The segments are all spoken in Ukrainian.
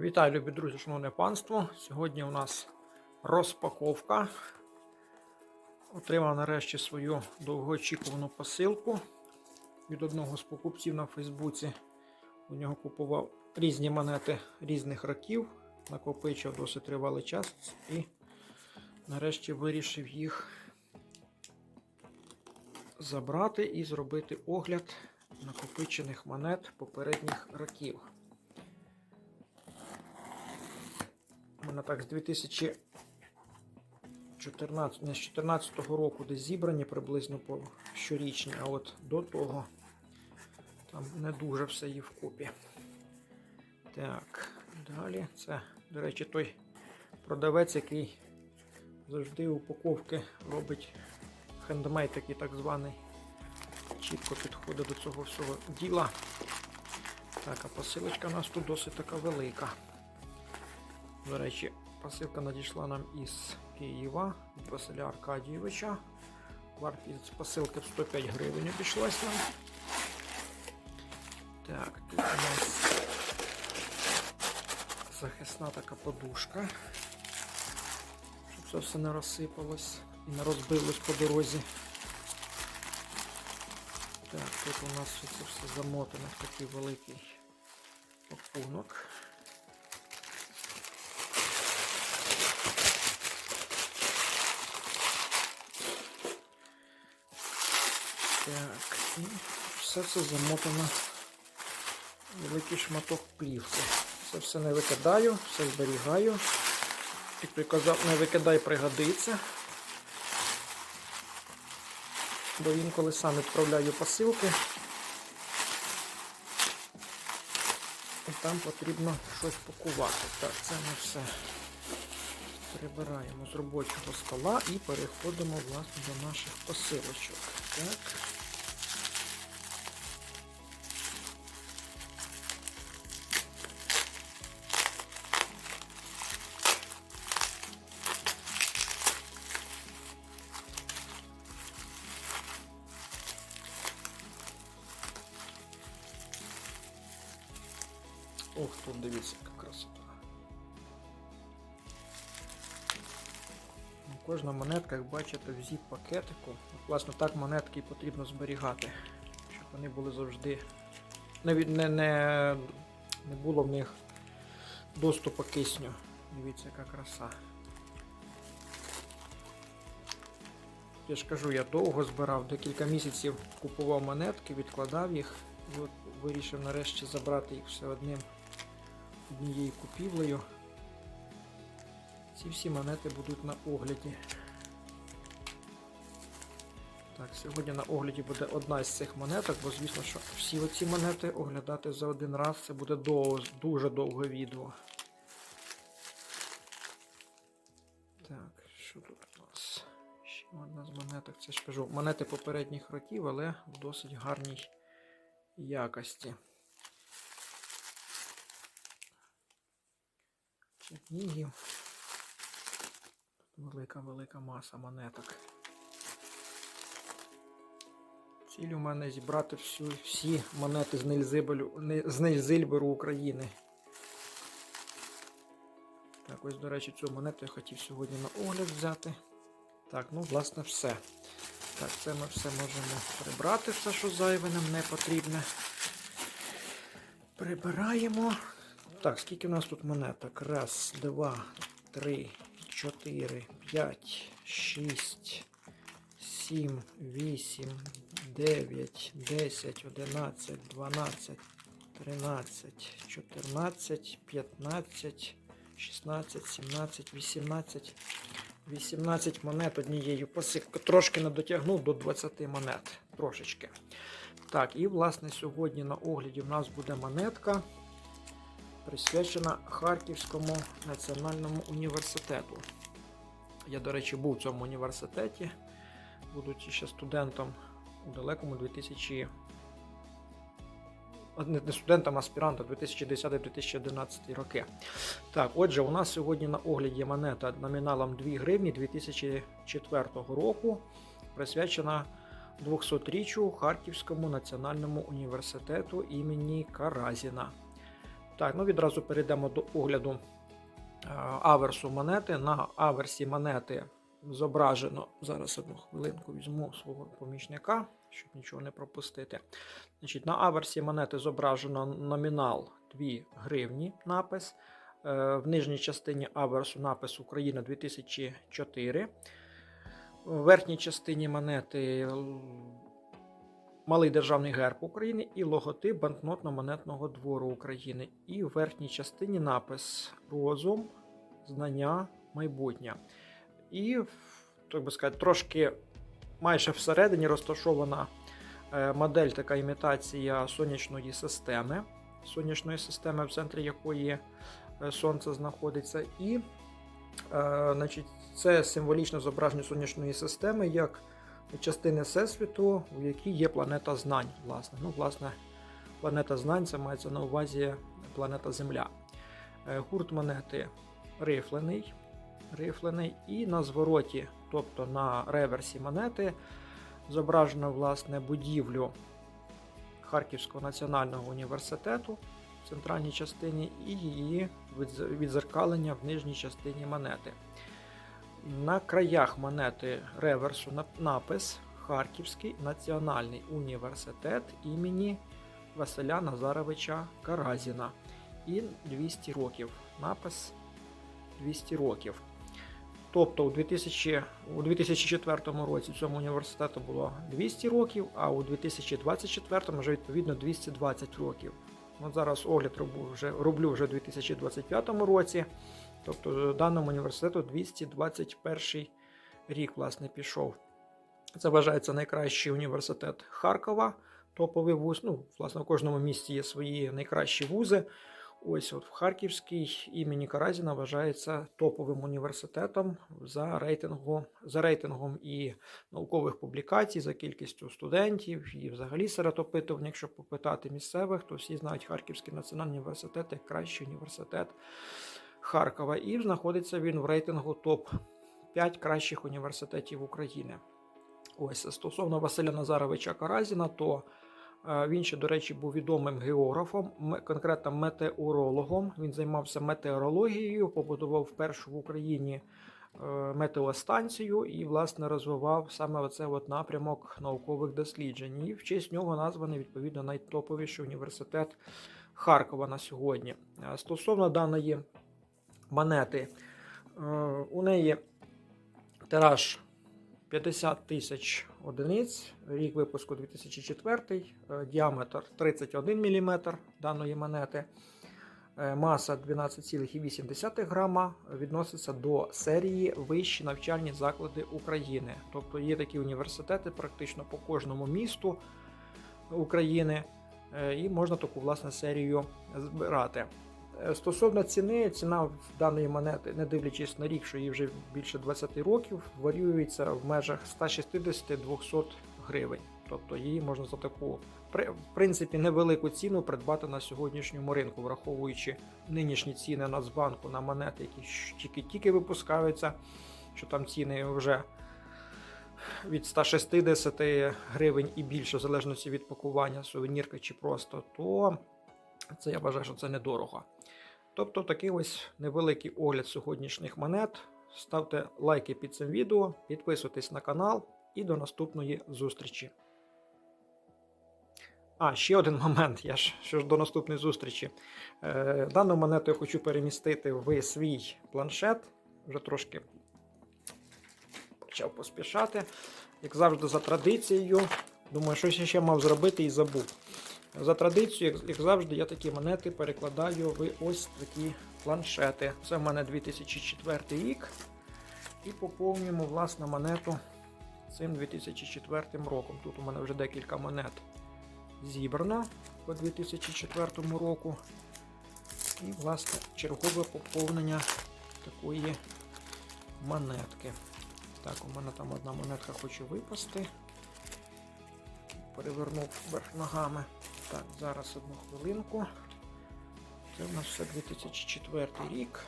Вітаю, любі друзі, шановне панство. Сьогодні у нас розпаковка. Отримав нарешті свою довгоочікувану посилку від одного з покупців на Фейсбуці. У нього купував різні монети різних років, накопичив досить тривалий час і нарешті вирішив їх забрати і зробити огляд накопичених монет попередніх років. У мене так з 2014, не з 14 року десь зібрані приблизно по щорічні, а от до того там не дуже все є вкупі. Так, далі це, до речі, той продавець, який завжди упаковки робить хендмейд такий так званий. Чітко підходить до цього всього діла. Так, а посилочка у нас тут досить така велика. До речі, посилка надійшла нам із Києва від Василя Аркадійовича. Вартість посилки в 105 гривень обійшлась нам. Так, тут у нас захисна така подушка, щоб це все не розсипалось і не розбилось по дорозі. Так, тут у нас це все замотано в такий великий пакунок. Так, і все це замотано великий шматок плівки. Це все не викидаю, все зберігаю. Як приказав, не викидай, пригодиться. Бо інколи сам відправляю посилки. І там потрібно щось пакувати. Так, це ми все прибираємо з робочого стола і переходимо власне до наших посилочок. Так. Ох, тут дивіться, яка красота. Кожна монетка, як бачите, в зіп пакетику. От, власне, так монетки потрібно зберігати, щоб вони були завжди. Не, не, не, не було в них доступу кисню. Дивіться, яка краса. Я ж кажу, я довго збирав, декілька місяців купував монетки, відкладав їх і от вирішив нарешті забрати їх все одним однією купівлею. Ці всі монети будуть на огляді. Так, сьогодні на огляді буде одна з цих монеток, бо звісно, що всі оці монети оглядати за один раз це буде довго, дуже довге відео. Так, що тут у нас? Ще одна з монеток. Це ж кажу, монети попередніх років, але в досить гарній якості. Чернігів. Велика-велика маса монеток. Ціль у мене зібрати всю, всі монети з Нельзибелю, з Нельзильберу України. Так, ось, до речі, цю монету я хотів сьогодні на огляд взяти. Так, ну, власне, все. Так, це ми все можемо прибрати, все, що зайве нам не потрібне. Прибираємо. Так, скільки у нас тут монеток? Раз, два, три, чотири, п'ять, шість, сім, вісім, дев'ять, десять, одинадцять, дванадцять, тринадцять, чотирнадцять, п'ятнадцять, шістнадцять, сімнадцять, вісімнадцять. 18 монет однією посилкою. Трошки не дотягнув до 20 монет. Трошечки. Так, і власне сьогодні на огляді в нас буде монетка, присвячена Харківському національному університету. Я, до речі, був в цьому університеті, будучи ще студентом у далекому 2000. Не не студентом, а 2010-2011 роки. Так, отже, у нас сьогодні на огляді монета номіналом 2 гривні 2004 року, присвячена 200-річчю Харківському національному університету імені Каразіна. Так, ну відразу перейдемо до огляду е, аверсу монети. На аверсі монети зображено. Зараз одну хвилинку візьму свого помічника, щоб нічого не пропустити. Значить, на аверсі монети зображено номінал 2 гривні напис. Е, В нижній частині аверсу напис Україна 2004. В верхній частині монети малий державний герб України і логотип банкнотно-монетного двору України. І в верхній частині напис Розум, знання, майбутнє. І, так би сказати, трошки майже всередині розташована е, модель, така імітація сонячної системи, сонячної системи, в центрі якої е, сонце знаходиться. І е, значить, це символічне зображення сонячної системи як частини Всесвіту, у якій є планета знань. Власне. Ну, власне, планета знань це мається на увазі планета Земля. Е, Гурт монети рифлений, рифлений, і на звороті, тобто на реверсі монети, зображено власне будівлю Харківського національного університету в центральній частині і її відзеркалення в нижній частині монети. На краях монети реверсу напис Харківський національний університет імені Василя Назаровича Каразіна. І 200 років. Напис 200 років. Тобто у, 2000, у 2004 році цьому університету було 200 років, а у 2024 вже відповідно 220 років. От зараз огляд роблю вже, роблю вже у 2025 році. Тобто даному університету 221 рік власне пішов. Це вважається найкращий університет Харкова, топовий вуз. Ну, власне, в кожному місті є свої найкращі вузи. Ось от в Харківський імені Каразіна вважається топовим університетом за рейтингом, за рейтингом і наукових публікацій, за кількістю студентів, і взагалі серед опитувань, якщо попитати місцевих, то всі знають Харківський національний університет як кращий університет Харкова. І знаходиться він в рейтингу топ-5 кращих університетів України. Ось стосовно Василя Назаровича Каразіна, то е, він ще, до речі, був відомим географом, конкретно метеорологом. Він займався метеорологією, побудував першу в Україні е, метеостанцію і, власне, розвивав саме оце от напрямок наукових досліджень. І в честь нього названий відповідно найтоповіший університет Харкова на сьогодні. Е, Стосовно даної монети, е, у неї тираж 50 тисяч одиниць, рік випуску 2004, е, діаметр 31 мм даної монети, е, маса 12,8 грама, відноситься до серії Вищі навчальні заклади України. Тобто є такі університети практично по кожному місту України, і можна таку власне серію збирати. Е, Стосовно ціни, ціна даної монети, не дивлячись на рік, що їй вже більше 20 років, варіюється в межах 160-200 гривень. Тобто її можна за таку в принципі невелику ціну придбати на сьогоднішньому ринку, враховуючи нинішні ціни Нацбанку на монети, які тільки-тільки випускаються, що там ціни вже від 160 гривень і більше, в залежності від пакування, сувенірка чи просто, то це я вважаю, що це недорого. Тобто такий ось невеликий огляд сьогоднішніх монет. Ставте лайки під цим відео, підписуйтесь на канал і до наступної зустрічі. А, ще один момент. Я ж що ж до наступної зустрічі. Е, дану монету я хочу перемістити в свій планшет. Вже трошки почав поспішати. Як завжди, за традицією. Думаю, щось я ще мав зробити і забув. За традицією, як, завжди, я такі монети перекладаю в ось такі планшети. Це в мене 2004 рік. І поповнюємо власне монету цим 2004 роком. Тут у мене вже декілька монет зібрано по 2004 року. І, власне, чергове поповнення такої монетки. Так, у мене там одна монетка хоче випасти. Перевернув вверх ногами. Так, зараз одну хвилинку. Це в нас все 2004 рік.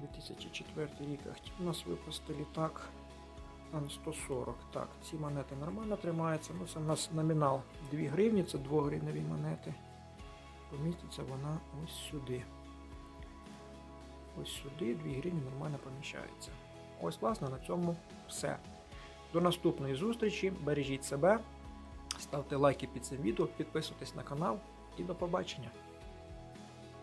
2004 рік. У нас випасти літак Ан-140. Так, ці монети нормально тримаються. Ну, це у нас номінал 2 гривні, це 2 гривневі монети. поміститься вона ось сюди. Ось сюди 2 гривні нормально поміщається. Ось, власне, на цьому все. До наступної зустрічі. Бережіть себе, ставте лайки під цим відео, підписуйтесь на канал і до побачення.